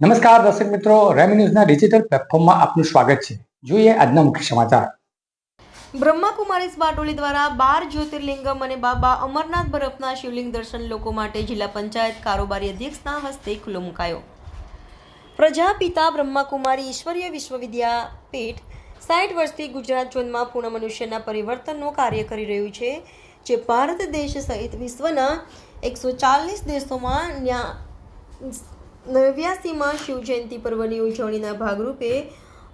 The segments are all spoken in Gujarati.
નમસ્કાર દર્શક મિત્રો, રેમી ન્યૂઝના ડિજિટલ પ્લેટફોર્મમાં આપનું સ્વાગત છે. જોઈએ આજના મુખ્ય સમાચાર. બ્રહ્માકુમારીસ બારડોલી દ્વારા બાર જ્યોતિર્લિંગમ અને બાબા અમરનાથ બરફના શિવલિંગ દર્શન લોકો માટે જિલ્લા પંચાયત કારોબારી અધ્યક્ષના હસ્તે ખુલ્લો મુકાયો. પ્રજાપિતા બ્રહ્માકુમારી ઈશ્વરીય વિશ્વવિદ્યાપીઠ સાઠ વર્ષથી ગુજરાત ઝોનમાં પૂર્ણ મનુષ્યના પરિવર્તનનું કાર્ય કરી રહ્યું છે, જે ભારત દેશ સહિત વિશ્વના એકસો ચાલીસ દેશોમાં ન્યા નવ્યાસીમાં શિવજયંતિ પર્વની ઉજવણીના ભાગરૂપે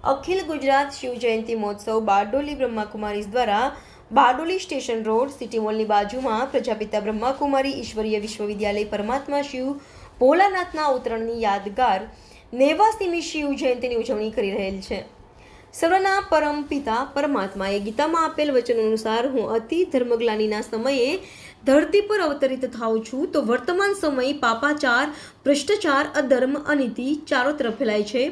અખિલ ગુજરાત શિવજયંતિ મહોત્સવ બારડોલી બ્રહ્માકુમારીઝ દ્વારા બારડોલી સ્ટેશન રોડ સિટી મોલની બાજુમાં પ્રજાપિતા બ્રહ્માકુમારી ઈશ્વરીય વિશ્વવિદ્યાલય પરમાત્મા શિવ ભોલાનાથના અવતરણની યાદગાર નેવાસીમી શિવ જયંતિની ઉજવણી કરી રહેલ છે. સર્વના પરમ પિતા પરમાત્માએ ગીતામાં આપેલ વચન અનુસાર હું અતિ ધર્મગ્લાનીના સમયે ધરતી પર અવતરિત થાઉં છું, તો વર્તમાન સમય પાપાચાર, ભ્રષ્ટાચાર, અધર્મ, અનીતિ ચારો તરફ ફેલાય છે.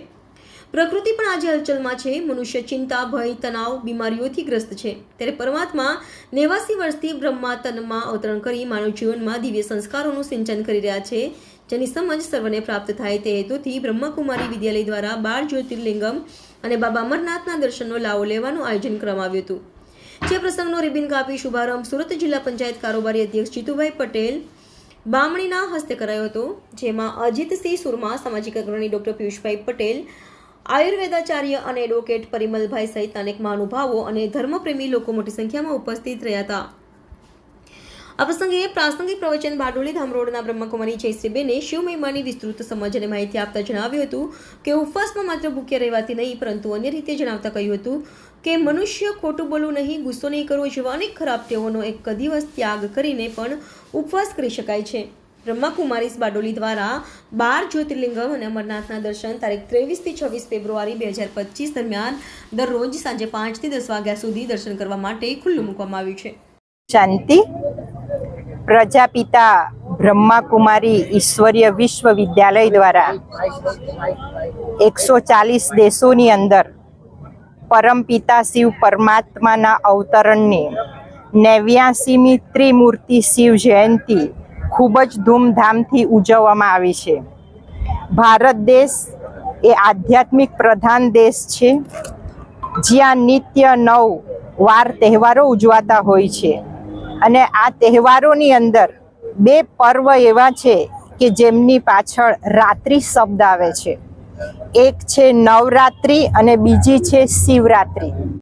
પ્રકૃતિ પણ આજે હલચલમાં છે. મનુષ્ય ચિંતા, ભય, તણાવ, બીમારીઓથી ગ્રસ્ત છે. ત્યારે પરમાત્મા નેવાસી વર્ષથી બ્રહ્મા તનમાં અવતરણ કરી માનવ જીવનમાં દિવ્ય સંસ્કારોનું સિંચન કરી રહ્યા છે. જેની સમજ સર્વને પ્રાપ્ત થાય તે હેતુથી બ્રહ્મકુમારી વિદ્યાલય દ્વારા બાર જ્યોતિર્લિંગમ અને બાબા અમરનાથના દર્શનનો લાવો લેવાનું આયોજન કરવામાં આવ્યું હતું. જે પ્રસંગનો રિબિન કાપી શુભારંભ સુરત જિલ્લા પંચાયત કારોબારી અધ્યક્ષ જીતુભાઈ પટેલ બામણીના હસ્તે કરાયો હતો, જેમાં અજીતસિંહ સુરમા, સામાજિક અગ્રણી ડોક્ટર પિયુષભાઈ પટેલ, આયુર્વેદાચાર્ય અને એડવોકેટ પરિમલભાઈ સહિત અનેક મહાનુભાવો અને ધર્મપ્રેમી લોકો મોટી સંખ્યામાં ઉપસ્થિત રહ્યા હતા. આ પ્રસંગે પ્રાસંગિક પ્રવચન બારડોલી ધામ રોડના બ્રહ્મકુમારી જયશ્રીબેને શિવ મહિમાની વિસ્તૃત સમજ અને માહિતી આપતા જણાવ્યું હતું કે ઉપવાસમાં માત્ર ભૂખ્યા રહેવાથી નહીં, પરંતુ અન્ય રીતે જણાવતા કહ્યું હતું કે મનુષ્ય ખોટું બોલવું નહીં, ગુસ્સો નહીં કરવો જેવા અનેક ખરાબ ટેવોનો એક દિવસ ત્યાગ કરીને પણ ઉપવાસ કરી શકાય છે. બ્રહ્માકુમારીસ બારડોલી દ્વારા બાર જ્યોતિર્લિંગમ અને અમરનાથના દર્શન તારીખ ત્રેવીસથી છવ્વીસ ફેબ્રુઆરી બે હજાર પચીસ દરમિયાન દરરોજ સાંજે પાંચથી દસ વાગ્યા સુધી દર્શન કરવા માટે ખુલ્લું મૂકવામાં આવ્યું છે. શાંતિ. પ્રજાપિતા બ્રહ્માકુમારી ઈશ્વરીય વિશ્વવિદ્યાલય દ્વારા એકસો ચાલીસ દેશોની અંદર પરમપિતા શિવ પરમાત્માના અવતરણની નેવ્યાસીમી ત્રિમૂર્તિ શિવ જયંતિ ખૂબ જ ધૂમધામથી ઉજવવામાં આવી છે. ભારત દેશ એ આધ્યાત્મિક પ્રધાન દેશ છે. જ્યાં નિત્ય નવ વાર તહેવારો ઉજવાતા હોય છે. અને આ તહેવારોની અંદર બે પર્વ એવા છે કે જેમની પાછળ રાત્રિ શબ્દ આવે છે. એક છે નવરાત્રિ અને બીજી છે શિવરાત્રિ.